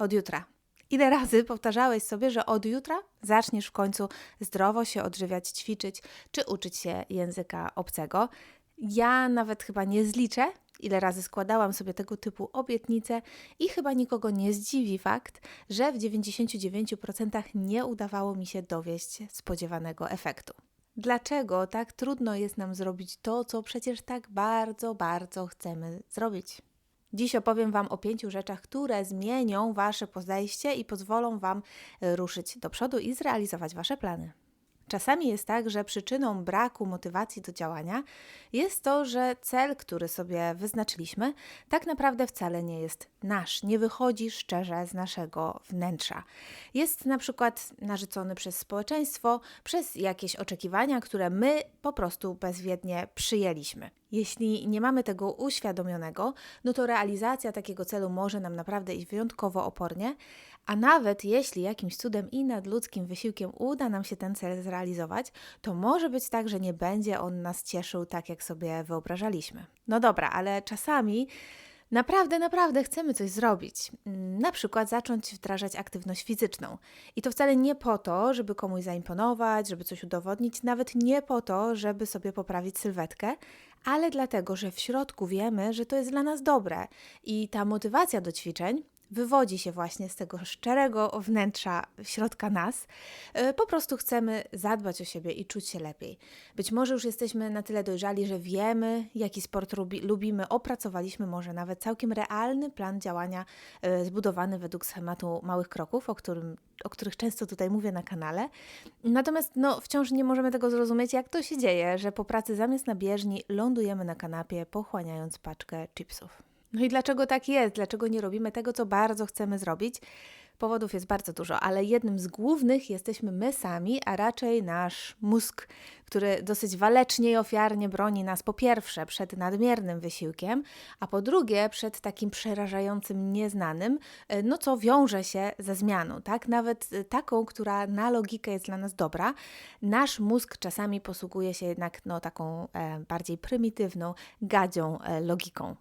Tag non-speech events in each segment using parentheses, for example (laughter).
Od jutra. Ile razy powtarzałeś sobie, że od jutra zaczniesz w końcu zdrowo się odżywiać, ćwiczyć czy uczyć się języka obcego? Ja nawet chyba nie zliczę, ile razy składałam sobie tego typu obietnice i chyba nikogo nie zdziwi fakt, że w 99% nie udawało mi się dowieść spodziewanego efektu. Dlaczego tak trudno jest nam zrobić to, co przecież tak bardzo, bardzo chcemy zrobić? Dziś opowiem Wam o pięciu rzeczach, które zmienią Wasze podejście i pozwolą Wam ruszyć do przodu i zrealizować Wasze plany. Czasami jest tak, że przyczyną braku motywacji do działania jest to, że cel, który sobie wyznaczyliśmy, tak naprawdę wcale nie jest nasz, nie wychodzi szczerze z naszego wnętrza. Jest na przykład narzucony przez społeczeństwo, przez jakieś oczekiwania, które my po prostu bezwiednie przyjęliśmy. Jeśli nie mamy tego uświadomionego, no to realizacja takiego celu może nam naprawdę iść wyjątkowo opornie, a nawet jeśli jakimś cudem i nadludzkim wysiłkiem uda nam się ten cel zrealizować, to może być tak, że nie będzie on nas cieszył tak, jak sobie wyobrażaliśmy. No dobra, ale czasami naprawdę, naprawdę chcemy coś zrobić. Na przykład zacząć wdrażać aktywność fizyczną. I to wcale nie po to, żeby komuś zaimponować, żeby coś udowodnić, nawet nie po to, żeby sobie poprawić sylwetkę, ale dlatego, że w środku wiemy, że to jest dla nas dobre i ta motywacja do ćwiczeń wywodzi się właśnie z tego szczerego wnętrza środka nas. E, po prostu chcemy zadbać o siebie i czuć się lepiej. Być może już jesteśmy na tyle dojrzali, że wiemy, jaki sport lubi, lubimy, opracowaliśmy może nawet całkiem realny plan działania e, zbudowany według schematu małych kroków, o, którym, o których często tutaj mówię na kanale. Natomiast no, wciąż nie możemy tego zrozumieć, jak to się dzieje, że po pracy zamiast na bieżni lądujemy na kanapie, pochłaniając paczkę chipsów. No i dlaczego tak jest? Dlaczego nie robimy tego, co bardzo chcemy zrobić? Powodów jest bardzo dużo, ale jednym z głównych jesteśmy my sami, a raczej nasz mózg, który dosyć walecznie i ofiarnie broni nas po pierwsze przed nadmiernym wysiłkiem, a po drugie przed takim przerażającym nieznanym, e, no co wiąże się ze zmianą, tak? Nawet e, taką, która na logikę jest dla nas dobra. Nasz mózg czasami posługuje się jednak no, taką e, bardziej prymitywną, gadzią e, logiką.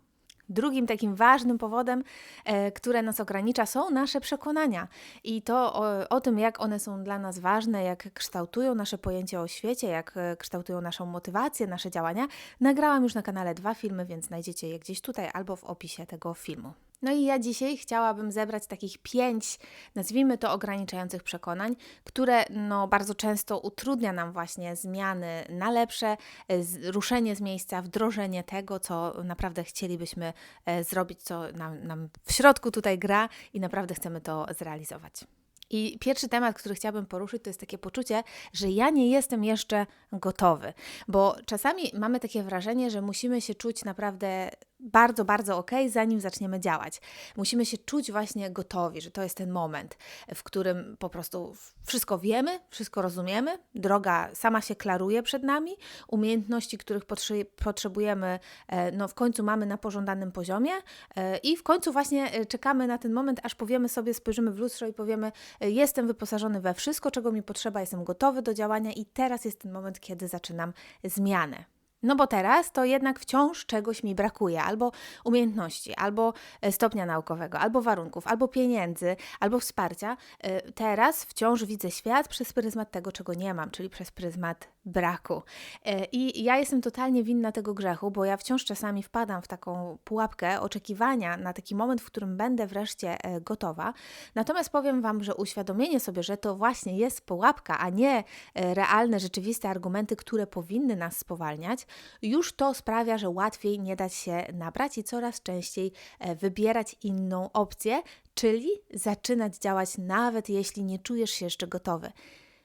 Drugim takim ważnym powodem, e, które nas ogranicza, są nasze przekonania i to o, o, tym, jak one są dla nas ważne, jak kształtują nasze pojęcie o świecie, jak e, kształtują naszą motywację, nasze działania. Nagrałam już na kanale dwa filmy, więc znajdziecie je gdzieś tutaj albo w opisie tego filmu. No i ja dzisiaj chciałabym zebrać takich pięć, nazwijmy to ograniczających przekonań, które no, bardzo często utrudnia nam właśnie zmiany na lepsze, e, ruszenie z miejsca, wdrożenie tego, co naprawdę chcielibyśmy e, zrobić, co nam, nam w środku tutaj gra i naprawdę chcemy to zrealizować. I pierwszy temat, który chciałabym poruszyć, to jest takie poczucie, że ja nie jestem jeszcze gotowy, bo czasami mamy takie wrażenie, że musimy się czuć naprawdę bardzo, bardzo ok, zanim zaczniemy działać. Musimy się czuć właśnie gotowi, że to jest ten moment, w którym po prostu wszystko wiemy, wszystko rozumiemy, droga sama się klaruje przed nami, umiejętności, których potrzebujemy, e, no w końcu mamy na pożądanym poziomie e, i w końcu właśnie e, czekamy na ten moment, aż powiemy sobie, spojrzymy w lustro i powiemy: Jestem wyposażony we wszystko, czego mi potrzeba, jestem gotowy do działania i teraz jest ten moment, kiedy zaczynam zmianę. No bo teraz to jednak wciąż czegoś mi brakuje, albo umiejętności, albo e, stopnia naukowego, albo warunków, albo pieniędzy, albo wsparcia. E, teraz wciąż widzę świat przez pryzmat tego, czego nie mam, czyli przez pryzmat braku. E, I ja jestem totalnie winna tego grzechu, bo ja wciąż czasami wpadam w taką pułapkę oczekiwania na taki moment, w którym będę wreszcie gotowa. Natomiast powiem Wam, że uświadomienie sobie, że to właśnie jest pułapka, a nie realne, rzeczywiste argumenty, które powinny nas spowalniać, już to sprawia, że łatwiej nie dać się nabrać i coraz częściej e, wybierać inną opcję, czyli zaczynać działać nawet jeśli nie czujesz się jeszcze gotowy.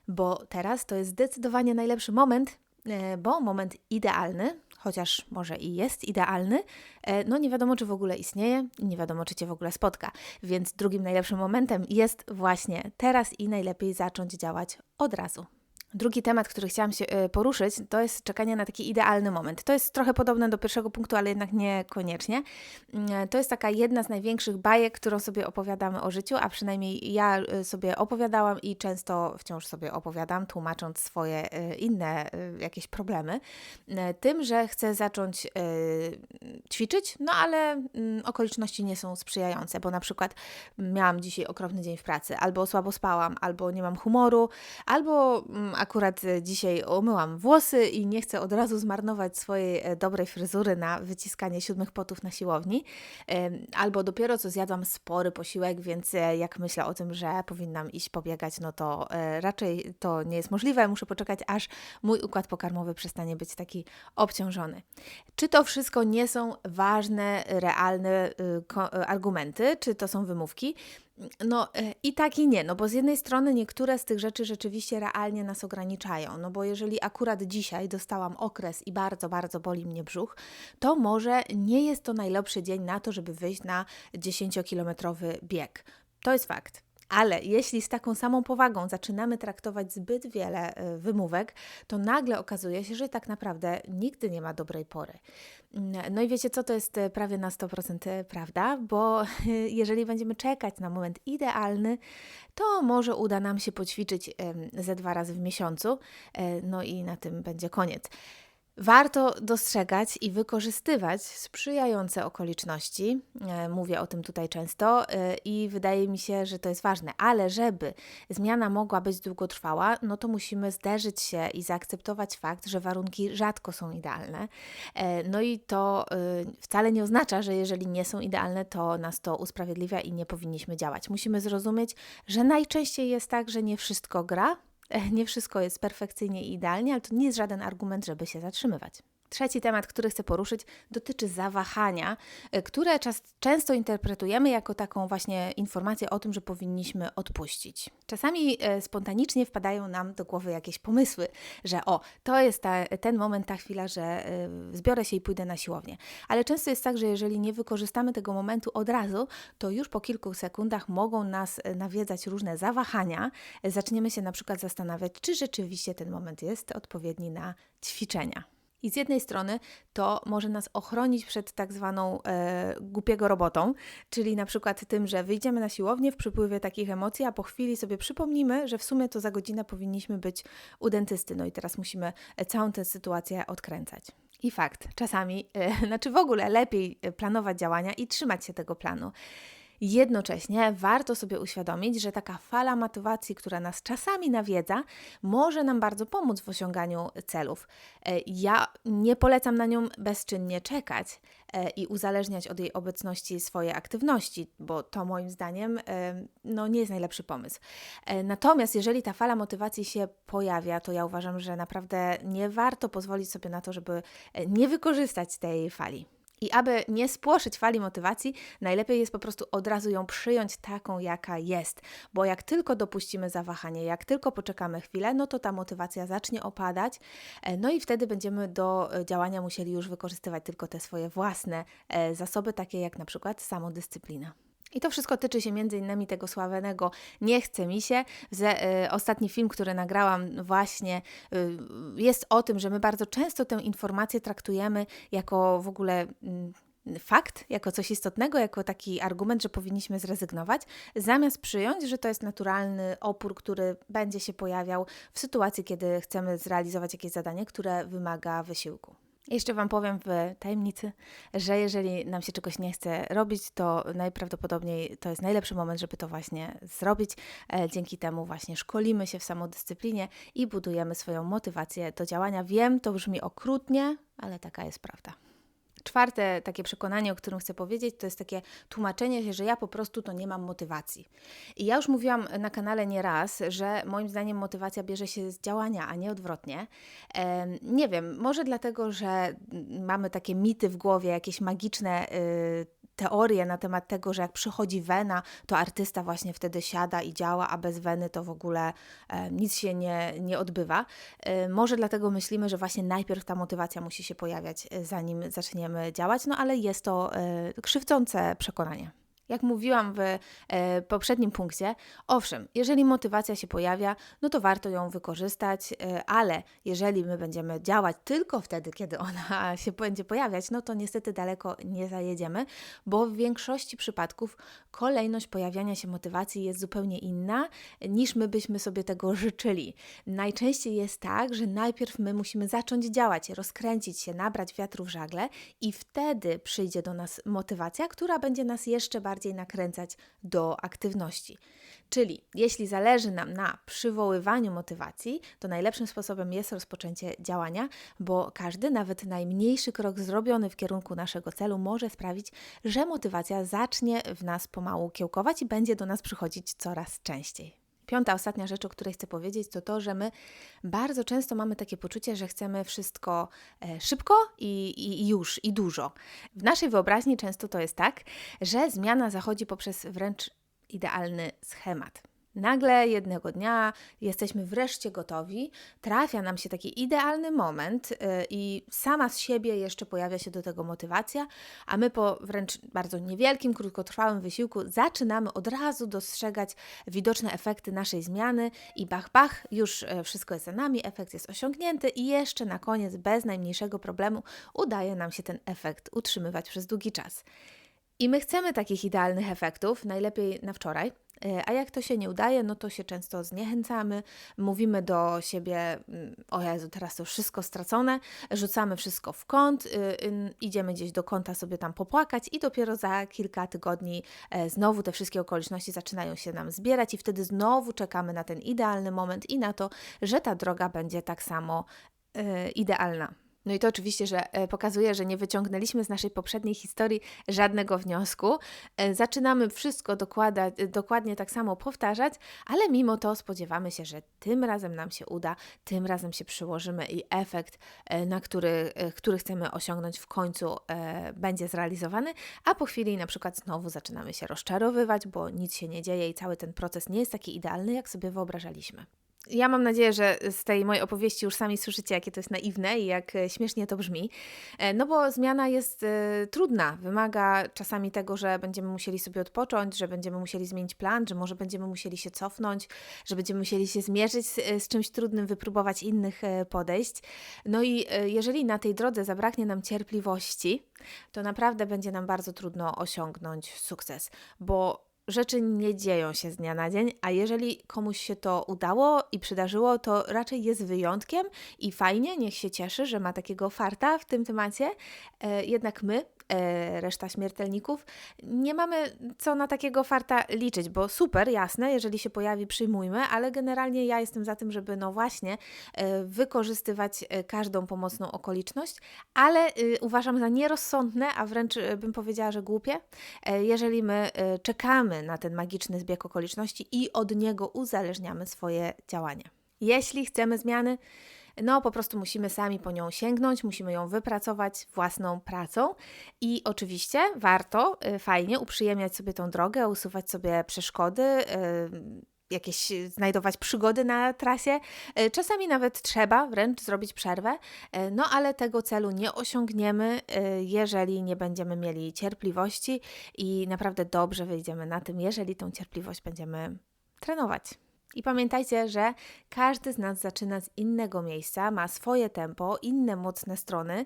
Bo teraz to jest zdecydowanie najlepszy moment, e, bo moment idealny, chociaż może i jest idealny, e, no nie wiadomo, czy w ogóle istnieje nie wiadomo, czy Cię w ogóle spotka. Więc drugim najlepszym momentem jest właśnie teraz i najlepiej zacząć działać od razu. Drugi temat, który chciałam się e, poruszyć, to jest czekanie na taki idealny moment. To jest trochę podobne do pierwszego punktu, ale jednak niekoniecznie. Mm, e, to jest taka jedna z największych bajek, którą sobie opowiadamy o życiu, a przynajmniej ja e, sobie opowiadałam i często wciąż sobie opowiadam, tłumacząc swoje inne jakieś problemy, tym, że chcę zacząć ćwiczyć, no ale mm, okoliczności nie są sprzyjające, bo na przykład miałam dzisiaj okropny dzień w pracy, albo słabo spałam, albo nie mam humoru, albo mm, akurat e, dzisiaj umyłam włosy i nie chcę od razu zmarnować swojej e, dobrej fryzury na wyciskanie siódmych potów na siłowni, albo dopiero co zjadłam spory posiłek, więc e, jak myślę o tym, że powinnam iść pobiegać, no to raczej to nie jest możliwe. Muszę poczekać, aż mój układ pokarmowy przestanie być taki obciążony. Czy to wszystko nie są ważne, realne y, argumenty, czy to są wymówki? No e, i tak i nie, no bo z jednej strony niektóre z tych rzeczy rzeczywiście realnie nas ograniczają, no bo jeżeli akurat dzisiaj dostałam okres i bardzo, bardzo boli mnie brzuch, to może nie jest to najlepszy dzień na to, żeby wyjść na 10-kilometrowy bieg. To jest fakt. Ale jeśli z taką samą powagą zaczynamy traktować zbyt wiele y, wymówek, to nagle okazuje się, że tak naprawdę nigdy nie ma dobrej pory. No i wiecie co, to jest y, prawie na 100% y, prawda, bo (laughs) jeżeli będziemy czekać na moment idealny, to może uda nam się poćwiczyć ze dwa razy w miesiącu, no i na tym będzie koniec. Warto dostrzegać i wykorzystywać sprzyjające okoliczności. E, mówię o tym tutaj często e, i wydaje mi się, że to jest ważne, ale żeby zmiana mogła być długotrwała, no to musimy zderzyć się i zaakceptować fakt, że warunki rzadko są idealne. E, no i to wcale nie oznacza, że jeżeli nie są idealne, to nas to usprawiedliwia i nie powinniśmy działać. Musimy zrozumieć, że najczęściej jest tak, że nie wszystko gra, nie wszystko jest perfekcyjnie i idealnie, ale to nie jest żaden argument, żeby się zatrzymywać. Trzeci temat, który chcę poruszyć, dotyczy zawahania, e, które czas, często interpretujemy jako taką właśnie informację o tym, że powinniśmy odpuścić. Czasami e, spontanicznie wpadają nam do głowy jakieś pomysły, że o, to jest ta, ten moment, ta chwila, że e, zbiorę się i pójdę na siłownię. Ale często jest tak, że jeżeli nie wykorzystamy tego momentu od razu, to już po kilku sekundach mogą nas nawiedzać różne zawahania. Zaczniemy się na przykład zastanawiać, czy rzeczywiście ten moment jest odpowiedni na ćwiczenia. I z jednej strony to może nas ochronić przed tak zwaną e, głupiego robotą, czyli na przykład tym, że wyjdziemy na siłownię w przypływie takich emocji, a po chwili sobie przypomnimy, że w sumie to za godzinę powinniśmy być u dentysty. No i teraz musimy e, całą tę sytuację odkręcać. I fakt, czasami, e, znaczy w ogóle lepiej e, planować działania i trzymać się tego planu. Jednocześnie warto sobie uświadomić, że taka fala motywacji, która nas czasami nawiedza, może nam bardzo pomóc w osiąganiu celów. E, ja nie polecam na nią bezczynnie czekać e, i uzależniać od jej obecności swoje aktywności, bo to moim zdaniem e, no, nie jest najlepszy pomysł. Natomiast jeżeli ta fala motywacji się pojawia, to ja uważam, że naprawdę nie warto pozwolić sobie na to, żeby nie wykorzystać tej fali. I aby nie spłoszyć fali motywacji, najlepiej jest po prostu od razu ją przyjąć taką, jaka jest. Bo jak tylko dopuścimy zawahanie, jak tylko poczekamy chwilę, no to ta motywacja zacznie opadać, e, no i wtedy będziemy do e, działania musieli już wykorzystywać tylko te swoje własne e, zasoby, takie jak na przykład samodyscyplina. I to wszystko tyczy się innymi tego sławionego Nie chce mi się. y, ostatni film, który nagrałam właśnie y, jest o tym, że my bardzo często tę informację traktujemy jako w ogóle y, fakt, jako coś istotnego, jako taki argument, że powinniśmy zrezygnować, zamiast przyjąć, że to jest naturalny opór, który będzie się pojawiał w sytuacji, kiedy chcemy zrealizować jakieś zadanie, które wymaga wysiłku. Jeszcze Wam powiem w tajemnicy, że jeżeli nam się czegoś nie chce robić, to najprawdopodobniej to jest najlepszy moment, żeby to właśnie zrobić. E, dzięki temu właśnie szkolimy się w samodyscyplinie i budujemy swoją motywację do działania. Wiem, to brzmi okrutnie, ale taka jest prawda. Czwarte takie przekonanie, o którym chcę powiedzieć, to jest takie tłumaczenie się, że ja po prostu to nie mam motywacji. I ja już mówiłam na kanale nieraz, że moim zdaniem motywacja bierze się z działania, a nie odwrotnie. nie wiem, może dlatego, że mamy takie mity w głowie, jakieś magiczne y, teorie na temat tego, że jak przychodzi wena, to artysta właśnie wtedy siada i działa, a bez weny to w ogóle e, nic się nie, nie odbywa. E, może dlatego myślimy, że właśnie najpierw ta motywacja musi się pojawiać, e, zanim zaczniemy działać, no ale jest to e, krzywdzące przekonanie. Jak mówiłam w e, poprzednim punkcie, owszem, jeżeli motywacja się pojawia, no to warto ją wykorzystać, e, ale jeżeli my będziemy działać tylko wtedy, kiedy ona (laughs) się będzie pojawiać, no to niestety daleko nie zajedziemy, bo w większości przypadków kolejność pojawiania się motywacji jest zupełnie inna niż my byśmy sobie tego (laughs) życzyli. Najczęściej jest tak, że najpierw my musimy zacząć działać, rozkręcić się, nabrać wiatru w żagle i wtedy przyjdzie do nas motywacja, która będzie nas jeszcze bardziej bardziej nakręcać do aktywności. Czyli jeśli zależy nam na przywoływaniu motywacji, to najlepszym sposobem jest rozpoczęcie działania, bo każdy, nawet najmniejszy krok zrobiony w kierunku naszego celu może sprawić, że motywacja zacznie w nas pomału kiełkować i będzie do nas przychodzić coraz częściej. Piąta, ostatnia rzecz, o której chcę powiedzieć, to to, że my bardzo często mamy takie poczucie, że chcemy wszystko e, szybko i, i, i, już, i dużo. W naszej wyobraźni często to jest tak, że zmiana zachodzi poprzez wręcz idealny schemat. Nagle jednego dnia jesteśmy wreszcie gotowi, trafia nam się taki idealny moment yy, i sama z siebie jeszcze pojawia się do tego motywacja, a my po wręcz bardzo niewielkim, krótkotrwałym wysiłku zaczynamy od razu dostrzegać widoczne efekty naszej zmiany i bach, bach, już yy, wszystko jest za nami, efekt jest osiągnięty i jeszcze na koniec bez najmniejszego problemu udaje nam się ten efekt utrzymywać przez długi czas. I my chcemy takich idealnych efektów, najlepiej na wczoraj, a jak to się nie udaje, no to się często zniechęcamy, mówimy do siebie: mm, O Jezu, teraz to wszystko stracone, rzucamy wszystko w kąt, y, idziemy gdzieś do kąta sobie tam popłakać, i dopiero za kilka tygodni e, znowu te wszystkie okoliczności zaczynają się nam zbierać, i wtedy znowu czekamy na ten idealny moment i na to, że ta droga będzie tak samo e, idealna. No i to oczywiście, że e, pokazuje, że nie wyciągnęliśmy z naszej poprzedniej historii żadnego wniosku. E, zaczynamy wszystko dokładać, e, dokładnie tak samo powtarzać, ale mimo to spodziewamy się, że tym razem nam się uda, tym razem się przyłożymy i efekt, na który, który chcemy osiągnąć w końcu będzie zrealizowany, a po chwili na przykład znowu zaczynamy się rozczarowywać, bo nic się nie dzieje i cały ten proces nie jest taki idealny, jak sobie wyobrażaliśmy. Ja mam nadzieję, że z tej mojej opowieści już sami słyszycie, jakie to jest naiwne i jak e, śmiesznie to brzmi. E, no bo zmiana jest y, trudna, wymaga czasami tego, że będziemy musieli sobie odpocząć, że będziemy musieli zmienić plan, że może będziemy musieli się cofnąć, że będziemy musieli się zmierzyć z, z czymś trudnym, wypróbować innych podejść. No i jeżeli na tej drodze zabraknie nam cierpliwości, to naprawdę będzie nam bardzo trudno osiągnąć sukces, bo rzeczy nie dzieją się z dnia na dzień, a jeżeli komuś się to udało i przydarzyło, to raczej jest wyjątkiem i fajnie, niech się cieszy, że ma takiego farta w tym temacie. E, jednak my, reszta śmiertelników. Nie mamy co na takiego farta liczyć, bo super, jasne, jeżeli się pojawi, przyjmujmy, ale generalnie ja jestem za tym, żeby no właśnie e, wykorzystywać e, każdą pomocną okoliczność, ale uważam za nierozsądne, a wręcz bym powiedziała, że głupie, jeżeli my czekamy na ten magiczny zbieg okoliczności i od niego uzależniamy swoje działania. Jeśli chcemy zmiany, no po prostu musimy sami po nią sięgnąć, musimy ją wypracować własną pracą i oczywiście warto y, fajnie uprzyjemniać sobie tą drogę, usuwać sobie przeszkody, y, jakieś znajdować przygody na trasie. Y, czasami nawet trzeba wręcz zrobić przerwę, no ale tego celu nie osiągniemy, jeżeli nie będziemy mieli cierpliwości i naprawdę dobrze wyjdziemy na tym, jeżeli tą cierpliwość będziemy trenować. I pamiętajcie, że każdy z nas zaczyna z innego miejsca, ma swoje tempo, inne mocne strony,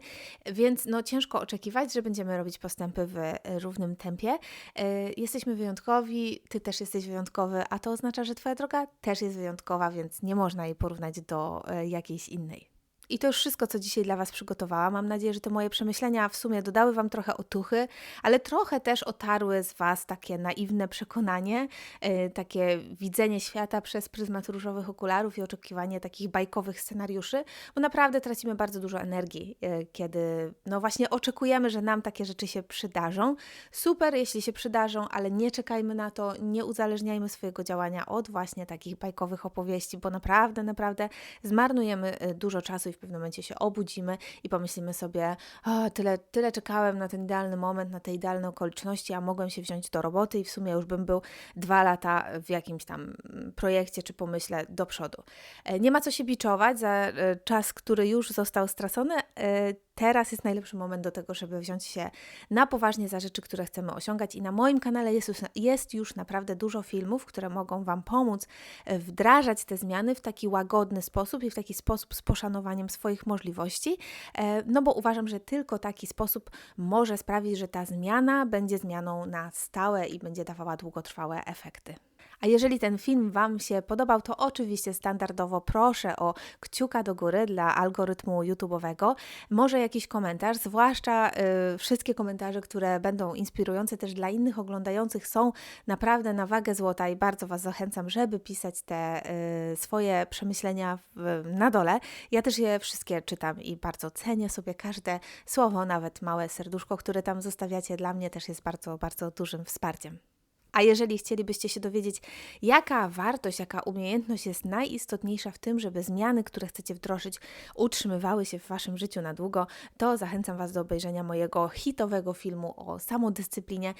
więc no ciężko oczekiwać, że będziemy robić postępy w równym tempie. E, jesteśmy wyjątkowi, ty też jesteś wyjątkowy, a to oznacza, że twoja droga też jest wyjątkowa, więc nie można jej porównać do e, jakiejś innej. I to już wszystko, co dzisiaj dla Was przygotowałam. Mam nadzieję, że te moje przemyślenia w sumie dodały Wam trochę otuchy, ale trochę też otarły z Was takie naiwne przekonanie, yy, takie widzenie świata przez pryzmat różowych okularów i oczekiwanie takich bajkowych scenariuszy, bo naprawdę tracimy bardzo dużo energii, yy, kiedy no właśnie oczekujemy, że nam takie rzeczy się przydarzą. Super, jeśli się przydarzą, ale nie czekajmy na to, nie uzależniajmy swojego działania od właśnie takich bajkowych opowieści, bo naprawdę, naprawdę zmarnujemy y, dużo czasu i w pewnym momencie się obudzimy i pomyślimy sobie, tyle, tyle czekałem na ten idealny moment, na te idealne okoliczności, a mogłem się wziąć do roboty i w sumie już bym był dwa lata w jakimś tam mm, projekcie czy pomyśle do przodu. E, nie ma co się biczować za e, czas, który już został stracony, e, teraz jest najlepszy moment do tego, żeby wziąć się na poważnie za rzeczy, które chcemy osiągać. I na moim kanale jest już, jest już naprawdę dużo filmów, które mogą Wam pomóc e, wdrażać te zmiany w taki łagodny sposób i w taki sposób z poszanowaniem swoich możliwości. E, no bo uważam, że tylko taki sposób może sprawić, że ta zmiana będzie zmianą na stałe i będzie dawała długotrwałe efekty. A jeżeli ten film Wam się podobał, to oczywiście standardowo proszę o kciuka do góry dla algorytmu YouTube'owego. Może jakiś komentarz, zwłaszcza y, wszystkie komentarze, które będą inspirujące też dla innych oglądających, są naprawdę na wagę złota i bardzo Was zachęcam, żeby pisać te y, swoje przemyślenia w, na dole. Ja też je wszystkie czytam i bardzo cenię sobie każde słowo, nawet małe serduszko, które tam zostawiacie. Dla mnie też jest bardzo, bardzo dużym wsparciem. A jeżeli chcielibyście się dowiedzieć, jaka wartość, jaka umiejętność jest najistotniejsza w tym, żeby zmiany, które chcecie wdrożyć, utrzymywały się w Waszym życiu na długo, to zachęcam Was do obejrzenia mojego hitowego filmu o samodyscyplinie.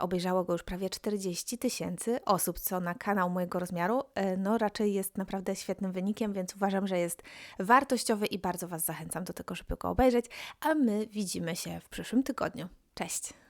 Obejrzało go już prawie 40 tysięcy osób, co na kanał mojego rozmiaru, e, no raczej jest naprawdę świetnym wynikiem, więc uważam, że jest wartościowy i bardzo Was zachęcam do tego, żeby go obejrzeć. A my widzimy się w przyszłym tygodniu. Cześć!